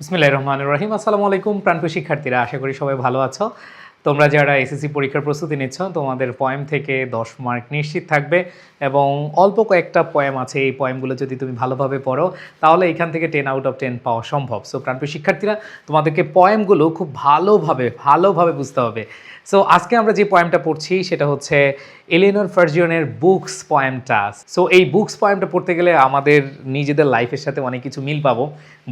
বিসমিল্লাহির রহমানির রহিম। আসসালামু আলাইকুম, প্রাণপ্রিয় শিক্ষার্থীরা, আশা করি সবাই ভালো আছো। তোমরা যারা এসএসসি পরীক্ষার প্রস্তুতি নিচ্ছ, তোমাদের পয়েম থেকে দশ মার্ক নিশ্চিত থাকবে এবং অল্প কয়েকটা পয়েম আছে। এই পয়েমগুলো যদি তুমি ভালোভাবে পড়ো, তাহলে এখান থেকে টেন আউট অফ টেন পাওয়া সম্ভব। সো প্রাণপ্রিয় শিক্ষার্থীরা, তোমাদেরকে পয়েমগুলো খুব ভালোভাবে ভালোভাবে বুঝতে হবে। সো আজকে আমরা যে পয়েমটা পড়ছি, সেটা হচ্ছে এলিনোর ফার্জিয়নের বুকস পয়েমটা সো এই বুকস পয়েমটা পড়তে গেলে আমাদের নিজেদের লাইফের সাথে অনেক কিছু মিল পাবো,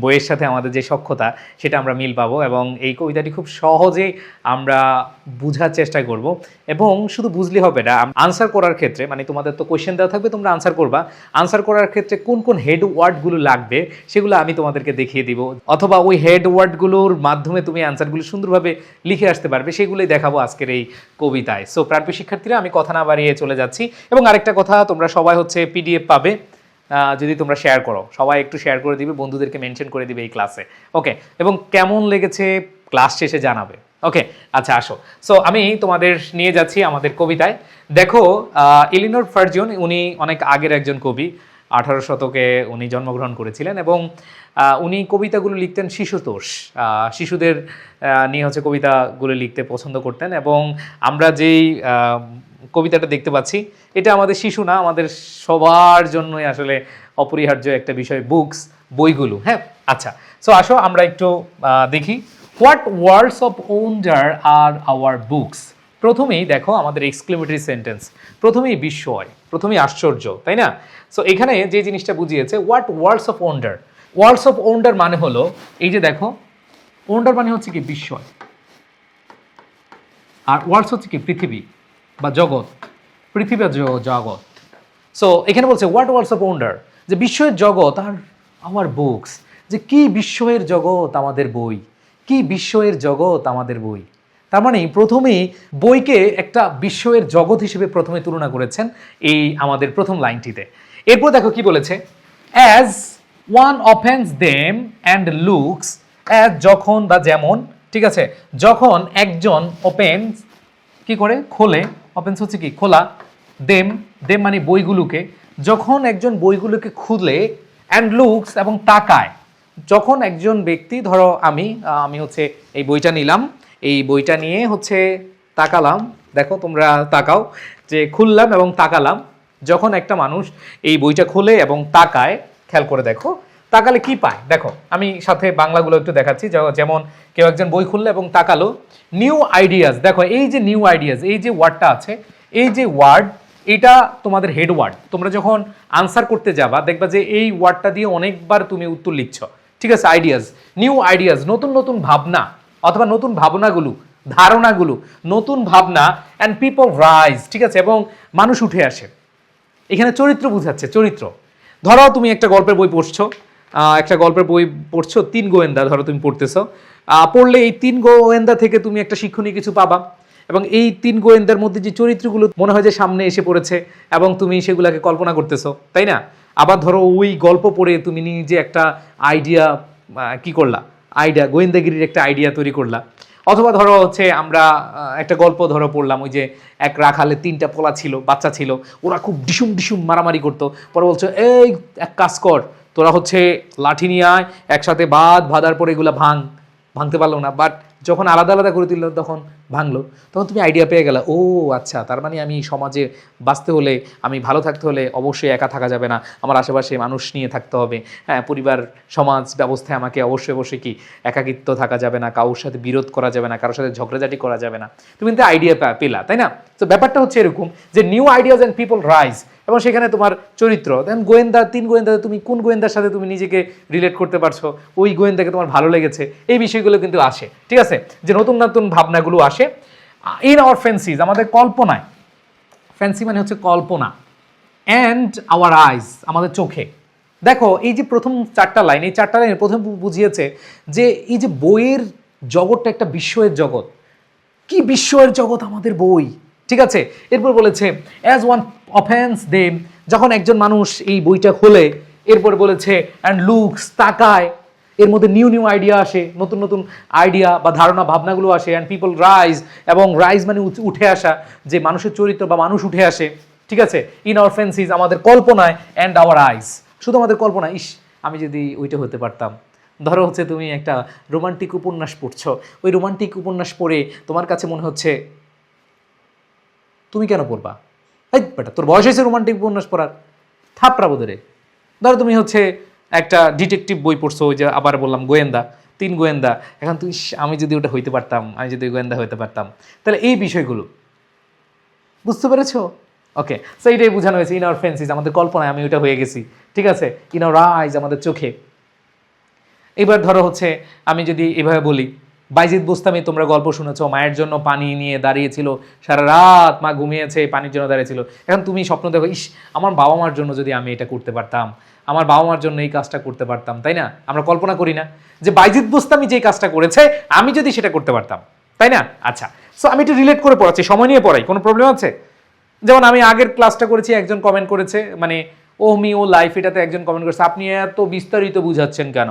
বইয়ের সাথে আমাদের যে সক্ষতা সেটা আমরা মিল পাবো এবং এই কবিতাটি খুব সহজেই আমরা বোঝার চেষ্টা করব। এবং শুধু বুঝলে হবে না আনসার করার ক্ষেত্রে মানে তোমাদের তো কোয়েশ্চেন দেওয়া থাকবে, তোমরা আনসার করবা। আনসার করার ক্ষেত্রে কোন কোন হেড ওয়ার্ডগুলো লাগবে, সেগুলো আমি তোমাদেরকে দেখিয়ে দিব। অথবা ওই হেড ওয়ার্ডগুলোর মাধ্যমে তুমি আনসারগুলো সুন্দরভাবে লিখে আসতে পারবে, সেগুলোই দেখাবো আজকের এই কবিতায়। সো প্রাণপ্রিয় শিক্ষার্থীরা, আমি কথা না বাড়িয়ে চলে যাচ্ছি। এবং আরেকটা কথা, তোমরা সবাই হচ্ছে পিডিএফ পাবে। যদি তোমরা শেয়ার করো, সবাই একটু শেয়ার করে দিবে, বন্ধুদেরকে মেনশন করে দিবে এই ক্লাসে ওকে এবং কেমন লেগেছে ক্লাস শেষে জানাবে। ওকে আচ্ছা আসো। সো আমি তোমাদের নিয়ে যাচ্ছি আমাদের কবিতায়। দেখো ইলিনোর ফার্জিয়ন উনি অনেক আগের একজন কবি। আঠারো শতকে উনি জন্মগ্রহণ করেছিলেন এবং উনি কবিতাগুলো লিখতেন শিশুতোষ। শিশুদের নিয়ে হচ্ছে কবিতাগুলো লিখতে পছন্দ করতেন এবং আমরা যেই কবিতাটা দেখতে পাচ্ছি, এটা আমাদের শিশু না, আমাদের সবার জন্যই আসলে অপরিহার্য একটা বিষয় বুকস বইগুলো হ্যাঁ? আচ্ছা সো আসো আমরা একটু দেখি। What worlds of wonder are our books প্রথমেই দেখো আমাদের এক্সক্লেমেটরি সেন্টেন্স প্রথমেই বিস্ময়, প্রথমেই আশ্চর্য, তাই না? সো এখানে যে জিনিসটা বুঝিয়েছে what words of wonder words of wonder মানে হলো, এই যে দেখো ওন্ডার মানে হচ্ছে কি বিস্ময়। আর ওয়ার্ডস হচ্ছে কি পৃথিবী বা জগৎ, পৃথিবী জগৎ। সো এখানে বলছে হোয়াট ওয়ার্ডস অফ ওন্ডার যে বিস্ময়ের জগৎ আর আমার বুকস যে কি বিস্ময়ের জগৎ আমাদের বই, কি বিস্ময়ের জগৎ আমাদের বই। তার মানে প্রথমেই বইকে একটা বিস্ময়ের জগৎ হিসেবে প্রথমে তুলনা করেছেন এই আমাদের প্রথম লাইনটিতে। এরপর দেখো কি বলেছে as one opens them and looks as যখন বা যেমন, ঠিক আছে? যখন একজন ওপেন্স কি করে? খোলে। ওপেন্স হচ্ছে কি? খোলা। দেম দেম মানে বইগুলোকে। যখন একজন বইগুলোকে খুলে অ্যান্ড লুকস এবং তাকায়, যখন একজন ব্যক্তি, ধরো আমি আমি হচ্ছে এই বইটা নিলাম, এই বইটা নিয়ে হচ্ছে তাকালাম, দেখো তোমরা তাকাও, যে খুললাম এবং তাকালাম, যখন একটা মানুষ এই বইটা খোলে এবং তাকায় খেয়াল করে দেখো। তাকালে কি পায়? দেখো, আমি সাথে বাংলাগুলো একটু দেখাচ্ছি। যেমন কেউ একজন বই খুললো এবং তাকালো নিউ আইডিয়াস দেখো, এই যে নিউ আইডিয়াস এই যে ওয়ার্ডটা আছে, এই যে ওয়ার্ড এটা তোমাদের হেড ওয়ার্ড তোমরা যখন আনসার করতে যাবা, দেখবা যে এই ওয়ার্ডটা দিয়ে অনেকবার তুমি উত্তর লিখছ। ঠিক আছে আইডিয়াস নিউ আইডিয়াস নতুন নতুন ভাবনা, অথবা নতুন ভাবনাগুলো, ধারণাগুলো, নতুন ভাবনা অ্যান্ড পিপল রাইজ ঠিক আছে, এবং মানুষ উঠে আসে। এখানে চরিত্র বুঝাচ্ছে, চরিত্র। ধরো তুমি একটা গল্পের বই পড়ছো একটা গল্পের বই পড়ছো, তিন গোয়েন্দা ধরো তুমি পড়তেছো পড়লে এই তিন গোয়েন্দা থেকে তুমি একটা শিক্ষণীয় কিছু পাবা এবং এই তিন গোয়েন্দার মধ্যে যে চরিত্রগুলো মনে হয় যে সামনে এসে পড়েছে এবং তুমি সেগুলোকে কল্পনা করতেছো, তাই না? আবার ধরো ওই গল্প পড়ে তুমি নিজে একটা আইডিয়া কি করলা? আইডিয়া গোয়েন্দাগিরির একটা আইডিয়া তৈরি করলা। অথবা ধরো হচ্ছে আমরা একটা গল্প ধরো পড়লাম, ওই যে এক রাখালে তিনটা পোলা ছিল, বাচ্চা ছিল, ওরা খুব ডিসুম ডিসুম মারামারি করতো। পরে বলছো, এই, এক কাজ কর, তোরা হচ্ছে লাঠি নিয়ে আয়, একসাথে বাদ ভাদার পরে এগুলো ভাঙ। ভাঙতে পারল না বাট যখন আলাদা আলাদা করে দিল তখন ভাঙলো। তখন তুমি আইডিয়া পেয়ে গেলা, ও আচ্ছা তার মানে আমি সমাজে বাঁচতে হলে, আমি ভালো থাকতে হলে অবশ্যই একা থাকা যাবে না, আমার আশেপাশে মানুষ নিয়ে থাকতে হবে। হ্যাঁ পরিবার, সমাজ, ব্যবস্থায় আমাকে অবশ্যই অবশ্যই কি একাকিত্ব থাকা যাবে না, কারোর সাথে বিরোধ করা যাবে না, কারোর সাথে ঝগড়াঝাটি করা যাবে না। তুমি কিন্তু আইডিয়া পেলা, তাই না? তো ব্যাপারটা হচ্ছে এরকম যে new ideas and people rise এবং সেখানে তোমার চরিত্র দেন গোয়েন্দা, তিন গোয়েন্দা তুমি কোন গোয়েন্দার সাথে তুমি নিজেকে রিলেট করতে পারছ? ওই গোয়েন্দাকে তোমার ভালো লেগেছে, এই বিষয়গুলো কিন্তু আসে, ঠিক আছে? যে নতুন নতুন ভাবনাগুলো আসে। ইন আওয়ার ফ্যান্সিজ আমাদের কল্পনায়। ফ্যান্সি মানে হচ্ছে কল্পনা। অ্যান্ড আওয়ার আইজ আমাদের চোখে। দেখো, এই যে প্রথম চারটা লাইন এই চারটা লাইনে প্রথম বুঝিয়েছে যে এই যে বইয়ের জগৎটা একটা বিস্ময়ের জগৎ। কি বিস্ময়ের জগৎ আমাদের বই? ঠিক আছে? এরপর বলেছে অ্যাজ ওয়ান অফেন্স দেম যখন একজন মানুষ এই বইটা খোলে, এরপর বলেছে অ্যান্ড লুকস তাকায়। এর মধ্যে নিউ নিউ আইডিয়া আসে, নতুন নতুন আইডিয়া বা ধারণা, ভাবনাগুলো আসে অ্যান্ড পিপল রাইজ এবং রাইজ মানে উঠে আসা, যে মানুষের চরিত্র বা মানুষ উঠে আসে, ঠিক আছে? ইন আওয়ার ফ্যান্সিজ আমাদের কল্পনায় অ্যান্ড আওয়ার আইজ শুধু আমাদের কল্পনা, ইস, আমি যদি ওইটা হতে পারতাম। ধরো হচ্ছে তুমি একটা রোমান্টিক উপন্যাস পড়ছো। ওই রোমান্টিক উপন্যাস পড়ে তোমার কাছে মনে হচ্ছে, তুমি কেন পড়বা? এই বেটা, তোর বয়স হয়েছে রোমান্টিক উপন্যাস পড়ার। থাপড়া বোধরে ধরো তুমি হচ্ছে একটা ডিটেকটিভ বই পড়ছো, ওই যে আবার বললাম গোয়েন্দা, তিন গোয়েন্দা। এখন তুই আমি যদি ওটা হইতে পারতাম, আমি যদি গোয়েন্দা হইতে পারতাম। তাহলে এই বিষয়গুলো। বুঝতে পেরেছ? ওকে সো এইটাই বোঝানো হয়েছে ইন আওয়ার ফেন্সিস আমাদের কল্পনায় আমি ওইটা হয়ে গেছি। ঠিক আছে? ইন আওয়ার আইজ আমাদের চোখে। এবার ধরো হচ্ছে, আমি যদি এভাবে বলি, বাইজিৎ বুস্তামি, তোমরা গল্প শুনেছো, মায়ের জন্য পানি নিয়ে দাঁড়িয়েছিল, সারা রাত মা ঘুমিয়েছে, পানির জন্য দাঁড়িয়েছিল। এখন তুমি স্বপ্ন দেখো, ইস, আমার বাবা মার জন্য যদি আমি এটা করতে পারতাম আমার বাবা মার জন্য এই কাজটা করতে পারতাম, তাই না? আমরা কল্পনা করি না যে বাইজিৎ বুস্তামি যে কাজটা করেছে, আমি যদি সেটা করতে পারতাম, তাই না? আচ্ছা সো আমি একটু রিলেট করে পড়াচ্ছি, সময় নিয়ে পড়াই, কোনো প্রবলেম আছে? যেমন আমি আগের ক্লাসটা করেছি, একজন কমেন্ট করেছে মানে ও মি, ও লাইফ এটাতে একজন কমেন্ট করেছে, আপনি এত বিস্তারিত বুঝাচ্ছেন কেন?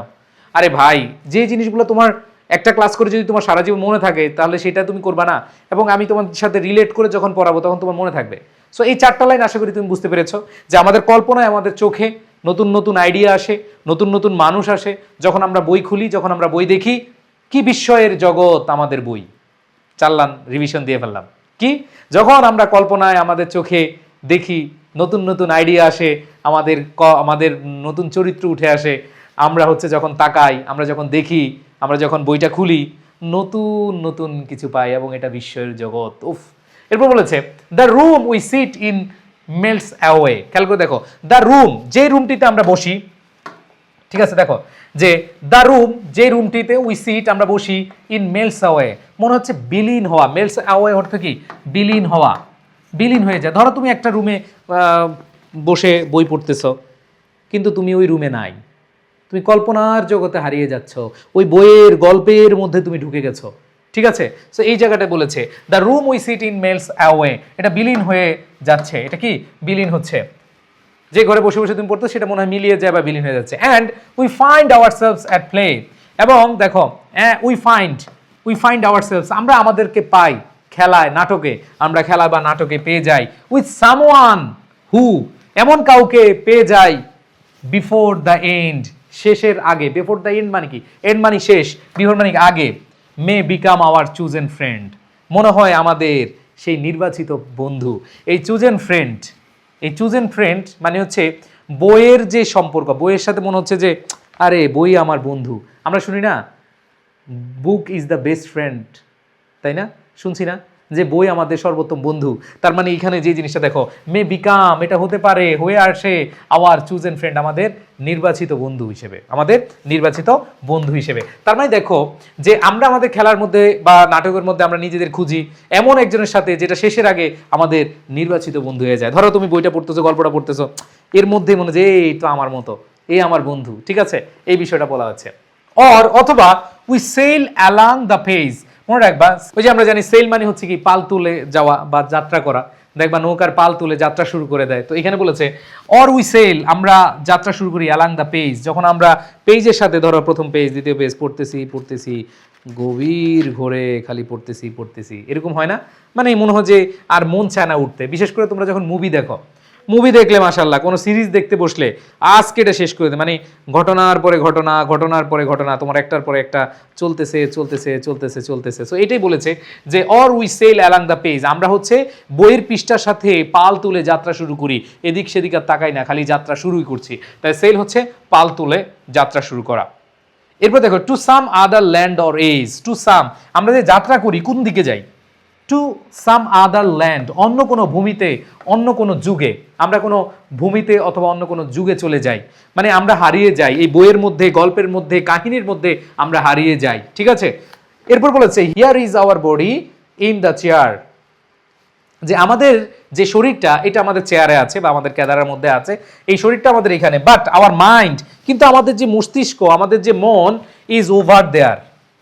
আরে ভাই, যে জিনিসগুলো তোমার একটা ক্লাস করে যদি তোমার সারা জীবন মনে থাকে, তাহলে সেটা তুমি করবা না। এবং আমি তোমার সাথে রিলেট করে যখন পড়াবো, তখন তোমার মনে থাকবে। সো এই চারটা লাইন আশা করি তুমি বুঝতে পেরেছ যে আমাদের কল্পনায় আমাদের চোখে নতুন নতুন আইডিয়া আসে, নতুন নতুন মানুষ আসে, যখন আমরা বই খুলি, যখন আমরা বই দেখি, কি বিস্ময়ের জগৎ আমাদের বই। চাললাম রিভিশন দিয়ে ফেললাম। কি? যখন আমরা কল্পনায় আমাদের চোখে দেখি, নতুন নতুন আইডিয়া আসে, আমাদের ক- আমাদের নতুন চরিত্র উঠে আসে, আমরা হচ্ছে যখন তাকাই, আমরা যখন দেখি, আমরা যখন বইটা খুলি, নতুন নতুন কিছু পাই এবং এটা বিশ্বের জগৎ। উফ! এরপর বলেছে the room we sit in melts away খেয়াল করে দেখো দ্য রুম যে রুমটিতে আমরা বসি, ঠিক আছে, দেখো, যে দ্য রুম যে রুমটিতে উই সিট আমরা বসি ইন মেলস অ্যাওয়ে মনে হচ্ছে বিলীন হওয়া। মেলস অ্যাওয়ে অর্থ কি? বিলীন হওয়া। বিলীন হয়ে যায়। ধরো তুমি একটা রুমে বসে বই পড়তেছো, কিন্তু তুমি ওই রুমে নাই। তুমি কল্পনার জগতে হারিয়ে যাচ্ছ। ওই বইয়ের গল্পের মধ্যে তুমি ঢুকে গেছো। ঠিক আছে? সো এই জায়গাটা বলেছে the room we sit in melts away এটা বিলীন হয়ে যাচ্ছে। এটা কি? বিলীন হচ্ছে। যে ঘরে বসে বসে তুমি পড়তো, সেটা মনে হয় মিলিয়ে যায় বা বিলীন হয়ে যাচ্ছে। And we find ourselves at play এবং দেখো we find we find ourselves আমরা আমাদেরকে পাই খেলায়, নাটকে। আমরা খেলা বা নাটকে পেয়ে যাই উইথ সামওয়ান হু এমন কাউকে পেয়ে যাই বিফোর দ্য এন্ড শেষের আগে। বিফোর দ্য এন্ড মানে কি? এন্ড মানে শেষ বিফোর মানে আগে। May become our chosen friend মনে হয় আমাদের সেই নির্বাচিত বন্ধু। এই চুজেন ফ্রেন্ড এই চুজেন ফ্রেন্ড মানে হচ্ছে বইয়ের যে সম্পর্ক, বইয়ের সাথে মনে হচ্ছে যে, আরে বই আমার বন্ধু। আমরা শুনি না book is the best friend তাই না? শুনছি না? যে বই আমাদের সর্বোত্তম বন্ধু। তার মানে এখানে যে জিনিসটা দেখো, মে বিকাম এটা হতে পারে, হয়ে আসে আওয়ার চুজ এন্ড ফ্রেন্ড আমাদের নির্বাচিত বন্ধু হিসেবে, আমাদের নির্বাচিত বন্ধু হিসেবে। তার মানে দেখো, যে আমরা আমাদের খেলার মধ্যে বা নাটকের মধ্যে আমরা নিজেদের খুঁজি, এমন একজনের সাথে যেটা শেষের আগে আমাদের নির্বাচিত বন্ধু হয়ে যায়। ধরো তুমি বইটা পড়তেছো, গল্পটা পড়তেছো, এর মধ্যে মনে যে এই তো আমার মতো এই আমার বন্ধু ঠিক আছে? এই বিষয়টা বলা হচ্ছে। অর অথবা we sail along the page মনে রাখবা, ওই যে আমরা জানি সেল মানে হচ্ছে কি পাল তুলে যাওয়া বা যাত্রা করা। দেখবা নৌকার পাল তুলে যাত্রা শুরু করে দেয়। তো এখানে বলেছে অর উই সেল আমরা যাত্রা শুরু করি অ্যালাং দ্য পেজ যখন আমরা পেজের সাথে ধরো প্রথম পেজ দ্বিতীয় পেজ পড়তেছি পড়তেছি, গভীর ঘোরে খালি পড়তেছি পড়তেছি। এরকম হয় না? মানে মনে হয় যে আর মন চায় না উঠতে। বিশেষ করে তোমরা যখন মুভি দেখো মুভি দেখলে মাসাল্লাহ কোনো সিরিজ দেখতে বসলে আজকে এটা শেষ করে দে। মানে ঘটনার পরে ঘটনা, ঘটনার পরে ঘটনা, তোমার একটার পরে একটা, চলতেছে চলতেছে চলতেছে চলতেছে। সো এটাই বলেছে যে or we sail along the page আমরা হচ্ছে বইয়ের পৃষ্ঠার সাথে পাল তুলে যাত্রা শুরু করি। এদিক সেদিক আর তাকাই না, খালি যাত্রা শুরুই করছি। তাই সেল হচ্ছে পাল তুলে যাত্রা শুরু করা। এরপর দেখো to some other land or age to some আমরা যে যাত্রা করি, কোন দিকে যাই? টু সাম আদার ল্যান্ড অন্য কোনো ভূমিতে, অন্য কোনো যুগে। আমরা কোনো ভূমিতে অথবা অন্য কোনো যুগে চলে যাই। মানে আমরা হারিয়ে যাই। এই বইয়ের মধ্যে, গল্পের মধ্যে, কাহিনীর মধ্যে আমরা হারিয়ে যাই। ঠিক আছে? এরপর বলেছে here is our body in the chair যে আমাদের যে শরীরটা, এটা আমাদের চেয়ারে আছে বা আমাদের কেদারের মধ্যে আছে। এই শরীরটা আমাদের এখানে। বাট আওয়ার মাইন্ড কিন্তু আমাদের যে মস্তিষ্ক, আমাদের যে মন ইজ ওভার দেয়ার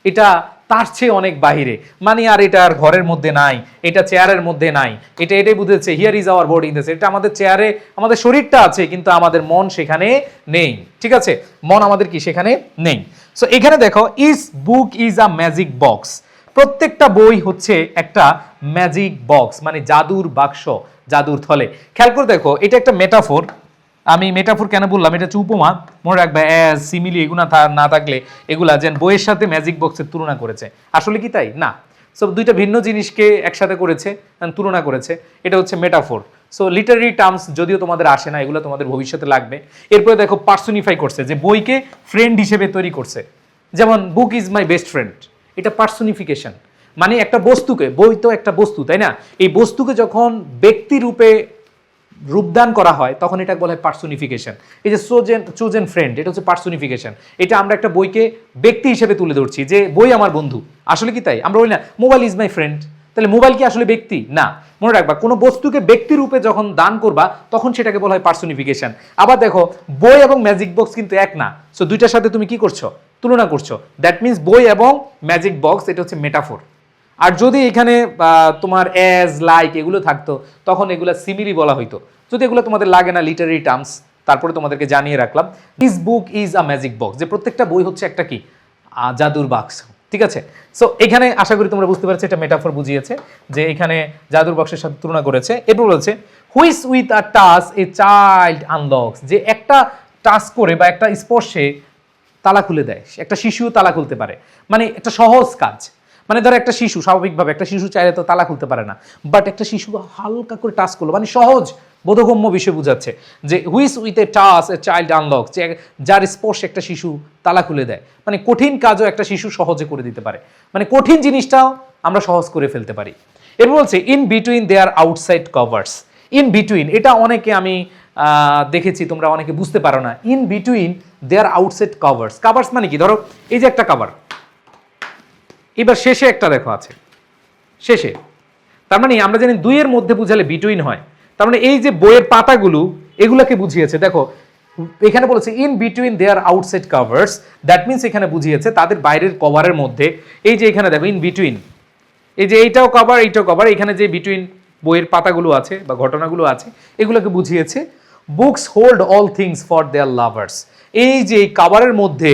এটা তার চেয়ে অনেক বাহিরে। মানে আর এটা আর ঘরের মধ্যে নাই, এটা চেয়ারের মধ্যে নাই, এটা এটাই বুঝেছে here is our body in এটা আমাদের চেয়ারে, আমাদের শরীরটা আছে, কিন্তু আমাদের মন সেখানে নেই। ঠিক আছে? মন আমাদের কি সেখানে নেই? সো এখানে দেখো is book is a magic box প্রত্যেকটা বই হচ্ছে একটা ম্যাজিক বক্স মানে জাদুর বাক্স, জাদুর থলে। খেয়াল করে দেখো, এটা একটা মেটাফোর আমি মেটাফোর কেন বললাম? এটা হচ্ছে উপমা। মনে রাখবে অ্যাজ সিমিলি এগুলা না থাকলে এগুলা যেন বইয়ের সাথে ম্যাজিক বক্সের তুলনা করেছে। আসলে কি তাই? না। সো দুইটা ভিন্ন জিনিসকে একসাথে করেছে তুলনা করেছে। এটা হচ্ছে মেটাফোর সো লিটারি টার্মস যদিও তোমাদের আসে না, এগুলো তোমাদের ভবিষ্যতে লাগবে। এরপরে দেখো পার্সোনিফাই করছে, যে বইকে ফ্রেন্ড হিসেবে তৈরি করছে। যেমন book is my best friend এটা পার্সোনিফিকেশন মানে একটা বস্তুকে, বই তো একটা বস্তু, তাই না? এই বস্তুকে যখন ব্যক্তি রূপে রূপদান করা হয়, তখন এটা বলা হয় পার্সোনিফিকেশন এই যে সোজেন চোজেন ফ্রেন্ড এটা হচ্ছে পার্সোনিফিকেশন এটা আমরা একটা বইকে ব্যক্তি হিসেবে তুলে ধরছি যে, বই আমার বন্ধু। আসলে কি তাই? আমরা বলি, না মোবাইল ইজ মাই ফ্রেন্ড তাহলে মোবাইল কি আসলে ব্যক্তি? না। মনে রাখবা, কোনো বস্তুকে ব্যক্তি রূপে যখন দান করবা, তখন সেটাকে বলা হয় পার্সোনিফিকেশন আবার দেখো, বই এবং ম্যাজিক বক্স কিন্তু এক না। সো দুইটার সাথে তুমি কি করছ? তুলনা করছ। দ্যাট মিন্স বই এবং ম্যাজিক বক্স এটা হচ্ছে মেটাফোর আর যদি এখানে তোমার অ্যাজ লাইক এগুলো থাকতো, তখন এগুলো সিমিলি বলা হইতো। যদি এগুলো তোমাদের লাগে না লিটারি টার্মস তারপরে তোমাদেরকে জানিয়ে রাখলাম। This book is a magic box যে প্রত্যেকটা বই হচ্ছে একটা কি? জাদুর বাক্স ঠিক আছে? সো এখানে আশা করি তোমরা বুঝতে পারছ, এটা মেটাফর বুঝিয়েছে, যে এখানে জাদুর বক্সের সাথে তুলনা করেছে। এরপর বলছে which with a touch a child unlocks যে একটা টাচ করে বা একটা স্পর্শে তালা খুলে দেয়। একটা শিশুও তালা খুলতে পারে। মানে একটা সহজ কাজ। মানে ধরো একটা শিশু, স্বাভাবিকভাবে একটা শিশু চাইলে তো তালা খুলতে পারে না। বাট একটা শিশু হালকা করে টাচ করল মানে সহজ, বোধগম্য বিষয় বোঝাচ্ছে যে which with a touch a child unlock যে যার স্পর্শে একটা শিশু তালা খুলে দেয়। মানে কঠিন কাজও একটা শিশু সহজে করে দিতে পারে। মানে কঠিন জিনিসটাও আমরা সহজ করে ফেলতে পারি। এরপর বলছে in between their outside covers in between এটা অনেকে আমি দেখেছি, তোমরা অনেকে বুঝতে পারো না। In between their outside covers covers মানে কি? ধরো, এই যে একটা কাভার এবার শেষে একটা দেখো আছে। শেষে। তার মানে আমরা জানি দুইয়ের মধ্যে বুঝালে বিটুইন হয়। তার মানে এই যে বইয়ের পাতাগুলো, এগুলাকে বুঝিয়েছে। দেখো, এখানে বলেছে in between their outside covers that means এখানে বুঝিয়েছে তাদের বাইরের কভারের মধ্যে। এই যে এখানে দেখো ইন বিটুইন এই যে এইটাও কভার এইটাও কভার এখানে যে বিটুইন বইয়ের পাতাগুলো আছে বা ঘটনাগুলো আছে, এগুলোকে বুঝিয়েছে। Books hold all things for their lovers এই যে এই কাভারের মধ্যে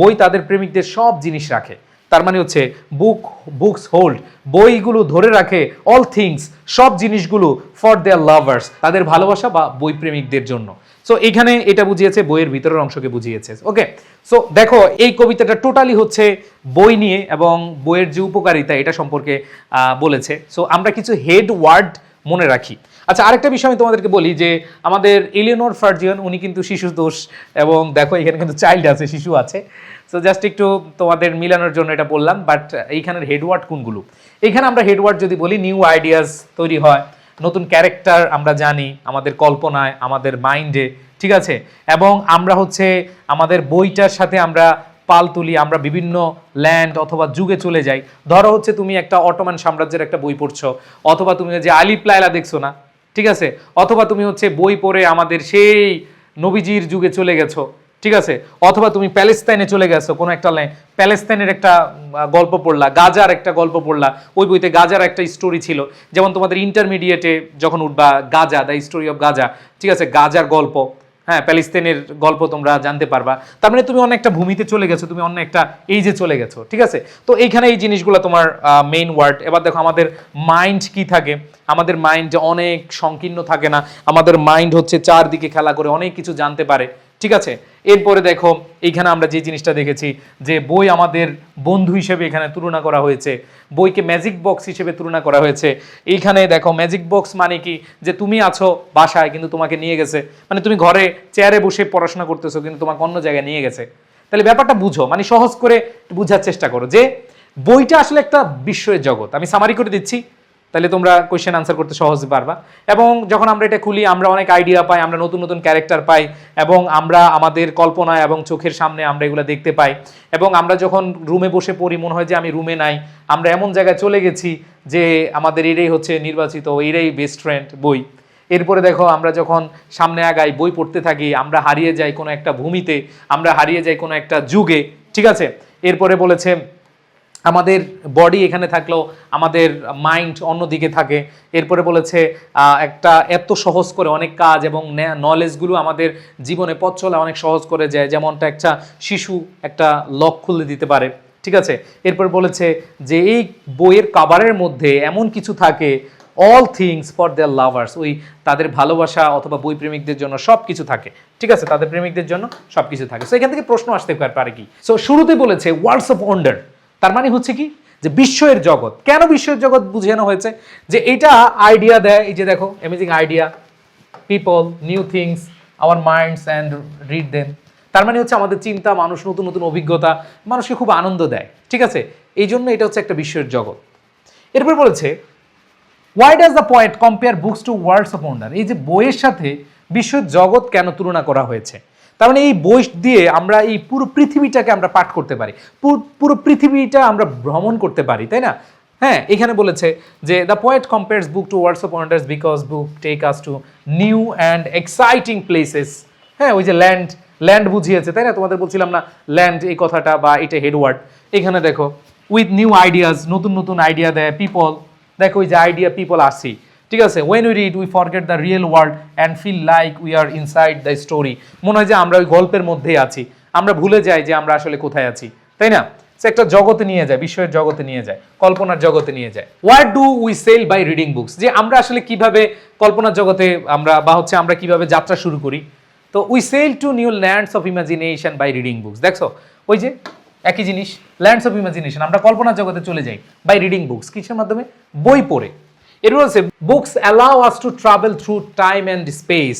বই তাদের প্রেমিকদের সব জিনিস রাখে। তার মানে হচ্ছে বুক বুকস হোল্ড বইগুলো ধরে রাখে অল থিংস সব জিনিসগুলো ফর দেয়ার লাভার্স তাদের ভালোবাসা বা বই প্রেমিকদের জন্য। সো এখানে এটা বুঝিয়েছে, বইয়ের ভিতরের অংশকে বুঝিয়েছে। ওকে সো দেখো, এই কবিতাটা টোটালি হচ্ছে বই নিয়ে এবং বইয়ের যে উপকারিতা, এটা সম্পর্কে বলেছে। সো আমরা কিছু হেড ওয়ার্ড মনে রাখি। আচ্ছা আরেকটা বিষয় আমি তোমাদেরকে বলি যে আমাদের ইলিয়নোর ফার্জিয়ন, উনি কিন্তু শিশু দোষ এবং দেখো এখানে কিন্তু চাইল্ড আছে, শিশু আছে। সো জাস্ট একটু তোমাদের মিলানোর জন্য এটা বললাম বাট এইখানের হেডওয়ার্ড কোনগুলো? এখানে আমরা হেডওয়ার্ড যদি বলি নিউ আইডিয়াস তৈরি হয়, নতুন ক্যারেক্টার আমরা জানি, আমাদের কল্পনায়, আমাদের মাইন্ডে ঠিক আছে? এবং আমরা হচ্ছে আমাদের বইটার সাথে আমরা পাল তুলি আমরা বিভিন্ন ল্যান্ড অথবা যুগে চলে যাই। ধরো হচ্ছে তুমি একটা অটোমান সাম্রাজ্যের একটা বই পড়ছো, অথবা তুমি যে আলিপ লায়লা দেখছ না? ঠিক আছে? অথবা তুমি হচ্ছে বই পড়ে আমাদের সেই নবীজির যুগে চলে গেছো, ঠিক আছে? অথবা তুমি প্যালেস্তাইনে চলে গেছো, কোনো একটা লাইন প্যালেস্তাইনের একটা গল্প পড়লা, গাজার একটা গল্প পড়লা। ওই বইতে গাজার একটা স্টোরি ছিল। যেমন তোমাদের ইন্টারমিডিয়েটে যখন উঠবা, Gaza the story of Gaza, ঠিক আছে? গাজার গল্প। হ্যাঁ প্যালিস্তিনের গল্প তোমরা জানতে পারবা। তার মানে তুমি অন্য একটা ভূমিতে চলে গেছো, তুমি অন্য একটা এই যে চলে গেছো, ঠিক আছে? তো এইখানে এই জিনিসগুলো তোমার মেইন ওয়ার্ড এবার দেখো, আমাদের মাইন্ড কি থাকে? আমাদের মাইন্ড অনেক সংকীর্ণ থাকে না। আমাদের মাইন্ড হচ্ছে চারদিকে খেলা করে অনেক কিছু জানতে পারে। ঠিক আছে? এরপরে দেখো, এইখানে আমরা যে জিনিসটা দেখেছি, যে বই আমাদের বন্ধু হিসেবে এখানে তুলনা করা হয়েছে। বইকে ম্যাজিক বক্স হিসেবে তুলনা করা হয়েছে। এইখানে দেখো ম্যাজিক বক্স মানে কি? যে তুমি আছো বাসায়, কিন্তু তোমাকে নিয়ে গেছে। মানে তুমি ঘরে চেয়ারে বসে পড়াশোনা করতেছো, কিন্তু তোমাকে অন্য জায়গায় নিয়ে গেছে। তাহলে ব্যাপারটা বুঝো মানে সহজ করে বোঝার চেষ্টা করো যে বইটা আসলে একটা বিস্ময়ের জগৎ। আমি সামারি করে দিচ্ছি। তাহলে তোমরা কোয়েশ্চেন আনসার করতে সহজে পারবা। এবং যখন আমরা এটা খুলি, আমরা অনেক আইডিয়া পাই, আমরা নতুন নতুন ক্যারেক্টার পাই, এবং আমরা আমাদের কল্পনা এবং চোখের সামনে আমরা এগুলো দেখতে পাই। এবং আমরা যখন রুমে বসে পড়ি, মনে হয় যে আমি রুমে নাই, আমরা এমন জায়গায় চলে গেছি যে আমাদের এটাই হচ্ছে নির্বাচিত এটাই বেস্ট ফ্রেন্ড বই। এরপরে দেখো, আমরা যখন সামনে আগাই, বই পড়তে থাকি, আমরা হারিয়ে যাই কোনো একটা ভূমিতে, আমরা হারিয়ে যাই কোনো একটা যুগে, ঠিক আছে? এরপরে বলেছে আমাদের বডি এখানে থাকলেও আমাদের মাইন্ড অন্যদিকে থাকে। এরপরে বলেছে একটা এত সহজ করে অনেক কাজ এবং নলেজগুলো আমাদের জীবনে পথ চলা অনেক সহজ করে যায় যেমনটা একটা শিশু একটা লক খুলে দিতে পারে, ঠিক আছে? এরপর বলেছে যে, এই বইয়ের কাভারের মধ্যে এমন কিছু থাকে all things for their lovers ওই তাদের ভালোবাসা অথবা বই প্রেমিকদের জন্য সব কিছু থাকে, ঠিক আছে? তাদের প্রেমিকদের জন্য সব কিছু থাকে। সো এখান থেকে প্রশ্ন আসতে পারে কি। সো শুরুতে বলেছে ওয়ার্ডস অফ ওয়ান্ডার তার মানে হচ্ছে কি? যে বিশ্বের জগৎ। কেন বিশ্বের জগৎ বুঝানো হয়েছে? যে এটা আইডিয়া দেয়, এই যে দেখো amazing idea people new things our minds and read then তার মানে হচ্ছে আমাদের চিন্তা, মানুষ, নতুন নতুন অভিজ্ঞতা, মানুষকে খুব আনন্দ দেয়। ঠিক আছে? এই জন্য এটা হচ্ছে একটা বিশ্বের জগৎ। এরপর বলেছে why does the point compare books to worlds of wonder এই যে বইয়ের সাথে বিশ্বের জগৎ কেন তুলনা করা হয়েছে? তার মানে এই বই দিয়ে আমরা এই পুরো পৃথিবীটাকে আমরা পাঠ করতে পারি। পুরো- পৃথিবীটা আমরা ভ্রমণ করতে পারি, তাই না? হ্যাঁ এখানে বলেছে যে the poet compares book to words of wonders because book take us to new and exciting places হ্যাঁ ওই যে ল্যান্ড ল্যান্ড বুঝিয়েছে, তাই না? তোমাদের বলছিলাম না ল্যান্ড এই কথাটা বা এটা হেডওয়ার্ড এখানে দেখো উইথ নিউ আইডিয়াস নতুন নতুন আইডিয়া দেয় পিপল দেখো, ওই যে আইডিয়া পিপল আসি। ঠিক আছে when we read we forget the real world and feel like we are inside the story মনে হয় যে আমরা ওই গল্পের মধ্যেই আছি। আমরা ভুলে যাই যে আমরা আসলে কোথায় আছি। তাই না? সে একটা জগতে নিয়ে যায় বিশ্বের জগতে নিয়ে যায়, কল্পনার জগতে নিয়ে যায়। What do we sail by reading books যে আমরা আসলে কীভাবে কল্পনার জগতে আমরা বা হচ্ছে আমরা কীভাবে যাত্রা শুরু করি। তো we sail to new lands of imagination by reading books দেখছ? ওই যে একই জিনিস ল্যান্ডস অফ ইমাজিনেশন আমরা কল্পনার জগতে চলে যাই বাই রিডিং বুকস কিসের মাধ্যমে? বই পড়ে। এর বলছে books allow us to travel through time and space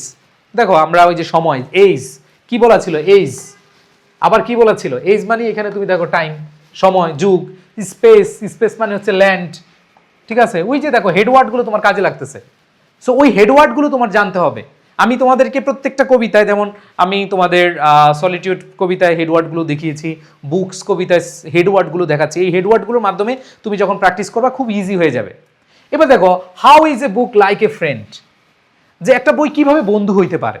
দেখো, আমরা ওই যে সময় এইজ কি বলা ছিল? এইজ আবার কি বলা ছিল? এইজ মানে এখানে তুমি দেখো টাইম সময়, যুগ স্পেস স্পেস মানে হচ্ছে ল্যান্ড ঠিক আছে? ওই যে দেখো হেডওয়ার্ডগুলো তোমার কাজে লাগতেছে। সো ওই হেডওয়ার্ডগুলো তোমার জানতে হবে। আমি তোমাদেরকে প্রত্যেকটা কবিতায়, যেমন আমি তোমাদের সলিটিউড কবিতায় হেডওয়ার্ডগুলো দেখিয়েছি বুকস কবিতায় হেডওয়ার্ডগুলো দেখাচ্ছি। এই হেডওয়ার্ডগুলোর মাধ্যমে তুমি যখন প্র্যাকটিস করবা, খুব ইজি হয়ে যাবে। এবার দেখো how is a book like a friend যে একটা বই কীভাবে বন্ধু হইতে পারে?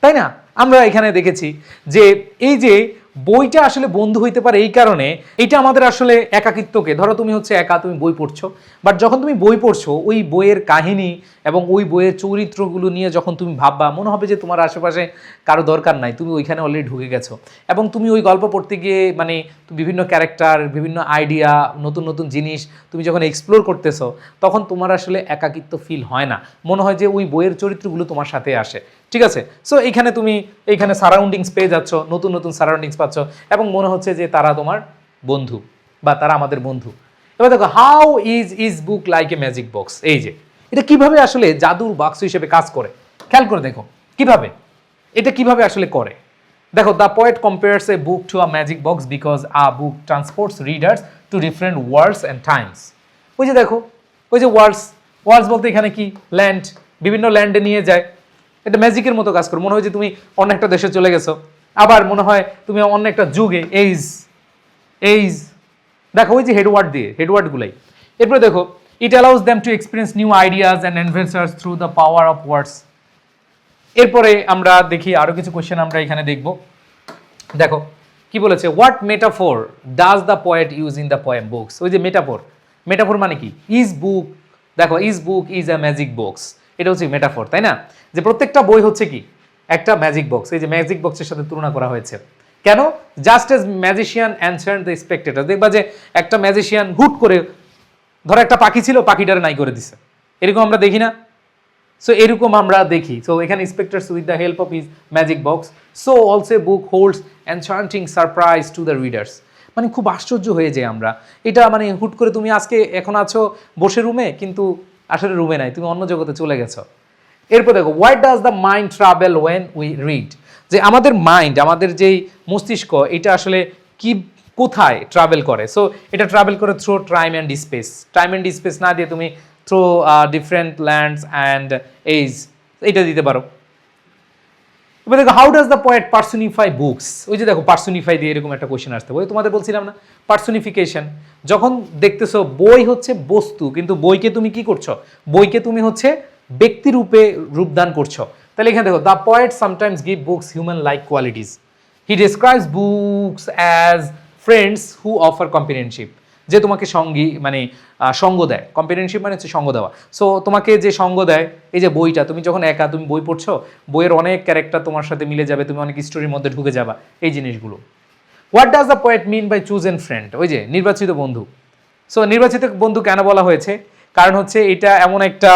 তাই না? আমরা এখানে দেখেছি যে এই যে বইটা আসলে বন্ধু হইতে পারে এই কারণে এটা আমাদের আসলে একাকিত্বকে, ধরো তুমি হচ্ছে একা, তুমি বই পড়ছো বাট যখন তুমি বই পড়ছো, ওই বইয়ের কাহিনী এবং ওই বইয়ের চরিত্রগুলো নিয়ে যখন তুমি ভাববা, মনে হবে যে তোমার আশেপাশে কারও দরকার নাই, তুমি ওইখানে অলরেডি ঢুকে গেছো। এবং তুমি ওই গল্প পড়তে গিয়ে মানে বিভিন্ন ক্যারেক্টার বিভিন্ন আইডিয়া নতুন নতুন জিনিস তুমি যখন এক্সপ্লোর করতেছো, তখন তোমার আসলে একাকিত্ব ফিল হয় না। মনে হয় যে ওই বইয়ের চরিত্রগুলো তোমার সাথে আসে। ঠিক আছে? সো এইখানে তুমি, এইখানে সারাউন্ডিংস পেয়ে যাচ্ছ, নতুন নতুন সারাউন্ডিংস পাচ্ছ, এবং মনে হচ্ছে যে তারা তোমার বন্ধু, বা তারা আমাদের বন্ধু। এবার দেখো how is is book like a magic box এই যে, এটা কীভাবে আসলে জাদুর বাক্স হিসেবে কাজ করে? খেয়াল করে দেখো, কীভাবে? এটা কীভাবে আসলে করে? দেখো the poet compares a book to a magic box because a book transports readers to different worlds and times ওই যে দেখো, ওই যে ওয়ার্ল্ডস ওয়ার্ল্ডস বলতে এখানে কি? ল্যান্ড বিভিন্ন ল্যান্ডে নিয়ে যায়। এটা ম্যাজিকের মতো কাজ করো। মনে হয় যে তুমি অন্য একটা দেশে চলে গেছো। আবার মনে হয় তুমি অন্য একটা যুগে এইজ এইজ দেখো, ওই যে হেডওয়ার্ড দিয়ে হেডওয়ার্ডগুলাই এরপরে দেখো it allows them to experience new ideas and adventures through the power of words এরপরে আমরা দেখি আরও কিছু কোয়েশ্চেন আমরা এখানে দেখব। দেখো, কি বলেছে? What metaphor does the poet use in the poem books ওই যে মেটাফোর মেটাফোর মানে কি? ইজ বুক দেখো is book is a magic box এটা হচ্ছে মেটাফোর তাই না? যে প্রত্যেকটা বই হচ্ছে কি? একটা ম্যাজিক বক্স এই যে ম্যাজিক বক্সের সাথে তুলনা করা হয়েছে। কেন? Just as magician answer the spectator দেখবা যে একটা ম্যাজিশিয়ান হুট করে, ধরো একটা পাখি ছিল, পাখিটার নাই করে দিছে। এরকম আমরা দেখি না? সো এরকম আমরা দেখি। সো এখানে inspectors with the help of is magic box so also book holds enchanting surprise to the readers মানে খুব আশ্চর্য হয়ে যায় আমরা। এটা মানে হুট করে তুমি আজকে এখন আছো বসে রুমে কিন্তু আসলে রুমে নাই, তুমি অন্য জগতে চলে গেছো। এরপর দেখো why does the mind travel when we read যে আমাদের মাইন্ড আমাদের যেই মস্তিষ্ক, এটা আসলে কি, কোথায় ট্রাভেল করে? সো এটা ট্রাভেল করে through time and space time and space না দিয়ে তুমি through different lands and age এটা দিতে পারো। এবার দেখো how does the poet personify books ওই যে দেখো পার্সোনিফাই দিয়ে এরকম একটা কোয়েশ্চেন আসতে ওই তোমাদের বলছিলাম না পার্সোনিফিকেশন যখন দেখতেছো বই হচ্ছে বস্তু, কিন্তু বইকে তুমি কি করছ? বইকে তুমি হচ্ছে ব্যক্তি রূপে রূপদান করছ। তাহলে এখানে দেখো the poet sometimes give books human like qualities he describes books as friends who offer companionship যে তোমাকে সঙ্গী মানে সঙ্গ দেয়। কম্পেনিয়নশিপ মানে হচ্ছে সঙ্গ দেওয়া। সো তোমাকে যে সঙ্গ দেয়, এই যে বইটা, তুমি যখন একা, তুমি বই পড়ছো, বইয়ের অনেক ক্যারেক্টার তোমার সাথে মিলে যাবে, তুমি অনেক স্টোরির মধ্যে ঢুকে যাবা, এই জিনিসগুলো। What does the poet mean by chosen friend ওই যে, নির্বাচিত বন্ধু। সো নির্বাচিত বন্ধু কেন বলা হয়েছে? কারণ হচ্ছে এটা এমন একটা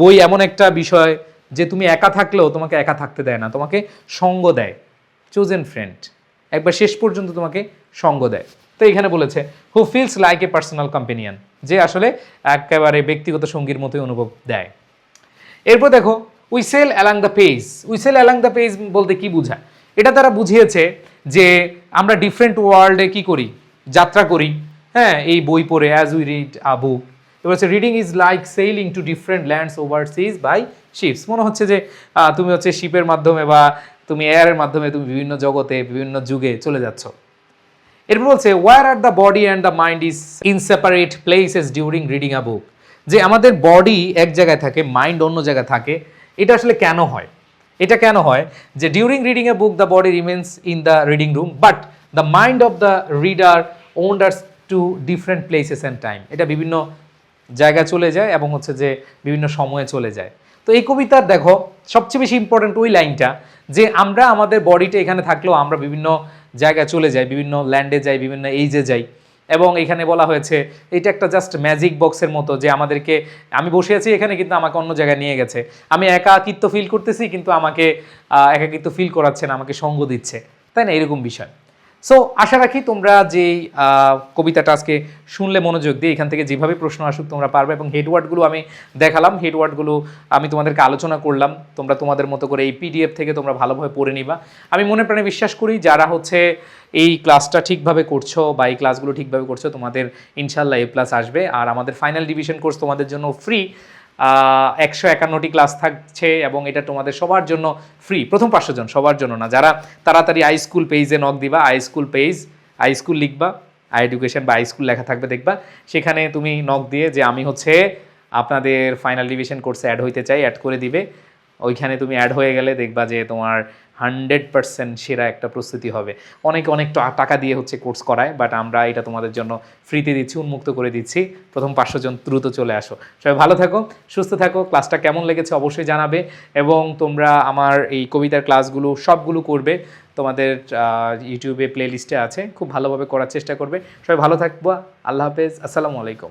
বই, এমন একটা বিষয় যে তুমি একা থাকলেও তোমাকে একা থাকতে দেয় না, তোমাকে সঙ্গ দেয়। চুজেন ফ্রেন্ড একবার শেষ পর্যন্ত তোমাকে সঙ্গ দেয়। তো এখানে বলেছে who feels like a personal companion যে আসলে একেবারে ব্যক্তিগত সঙ্গীর মতোই অনুভব দেয়। এরপর দেখো we sail along the page we sail along the page বলতে কি বোঝায়? এটা তারা বুঝিয়েছে যে আমরা ডিফারেন্ট ওয়ার্ল্ডে কি করি? যাত্রা করি। হ্যাঁ এই বই পড়ে as we read a book এবার হচ্ছে reading is like sailing to different lands over seas by ships মনে হচ্ছে যে তুমি হচ্ছে শিপের মাধ্যমে বা তুমি এয়ারের মাধ্যমে তুমি বিভিন্ন জগতে, বিভিন্ন যুগে চলে যাচ্ছ। এরপর বলছে where are the body and the mind is inseparate places during reading a book যে আমাদের বডি এক জায়গায় থাকে মাইন্ড অন্য জায়গায় থাকে, এটা আসলে কেন হয়? এটা কেন হয়? যে during reading a book the body remains in the reading room but the mind of the reader wanders to different places and time এটা বিভিন্ন জায়গায় চলে যায় এবং হচ্ছে যে বিভিন্ন সময়ে চলে যায়। তো এই কবিতার দেখো, সবচেয়ে বেশি ইম্পর্ট্যান্ট ওই লাইনটা যে আমরা আমাদের বডিটা এখানে থাকলেও আমরা বিভিন্ন জায়গায় চলে যাই, বিভিন্ন ল্যান্ডে যাই, বিভিন্ন এইজে যাই। এবং এখানে বলা হয়েছে, এটা একটা জাস্ট ম্যাজিক বক্সের মতো যে আমাদেরকে, আমি বসে আছি এখানে কিন্তু আমাকে অন্য জায়গায় নিয়ে গেছে। আমি একাকিত্ব ফিল করতেছি কিন্তু আমাকে একাকিত্ব ফিল করাচ্ছে না, আমাকে সঙ্গ দিচ্ছে। তাই না? এরকম বিষয়। সো আশা রাখি তোমরা যে আহ, কবিতাটা আজকে শুনলে মনোযোগ দিয়ে এখান থেকে যেভাবে প্রশ্ন আসুক তোমরা পারবে এবং হেডওয়ার্ডগুলো আমি দেখালাম হেডওয়ার্ডগুলো আমি তোমাদেরকে আলোচনা করলাম তোমরা তোমাদের মতো করে এই পিডিএফ থেকে তোমরা ভালোভাবে পড়ে নিবা। আমি মনে প্রাণে বিশ্বাস করি যারা হচ্ছে এই ক্লাসটা ঠিকভাবে করছ বা এই ক্লাসগুলো ঠিকভাবে করছ তোমাদের ইনশাল্লাহ এ প্লাস আসবে। আর আমাদের ফাইনাল ডিভিশন কোর্স তোমাদের জন্য ফ্রি একশো একান্নটি ক্লাস থাকছে এবং এটা তোমাদের সবার জন্য ফ্রি প্রথম পাঁচশো জন, সবার জন্য না। যারা তাড়াতাড়ি আই স্কুল পেজে নক দিবা I school page I school লিখবা আই এডুকেশন বা আই স্কুল লেখা থাকবে দেখবা, সেখানে তুমি নক দিয়ে যে আমি হচ্ছে আপনাদের ফাইনাল ডিভিশন কোর্সে অ্যাড হইতে চাই অ্যাড করে দিবে। ওইখানে তুমি অ্যাড হয়ে গেলে দেখবা যে তোমার হান্ড্রেড পার্সেন্ট সেরা একটা প্রস্তুতি হবে। অনেক অনেক টাকা দিয়ে হচ্ছে কোর্স করায় বাট আমরা এটা তোমাদের জন্য ফ্রিতে দিচ্ছি, উন্মুক্ত করে দিচ্ছি। প্রথম পাঁচশো জন দ্রুত চলে আসো। সবাই ভালো থাকো, সুস্থ থাকো ক্লাসটা কেমন লেগেছে অবশ্যই জানাবে এবং তোমরা আমার এই কবিতার ক্লাসগুলো সবগুলো করবে। তোমাদের ইউটিউবে প্লে লিস্টে আছে, খুব ভালোভাবে করার চেষ্টা করবে। সবাই ভালো থাকব, আল্লাহ হাফেজ, আসসালামু আলাইকুম।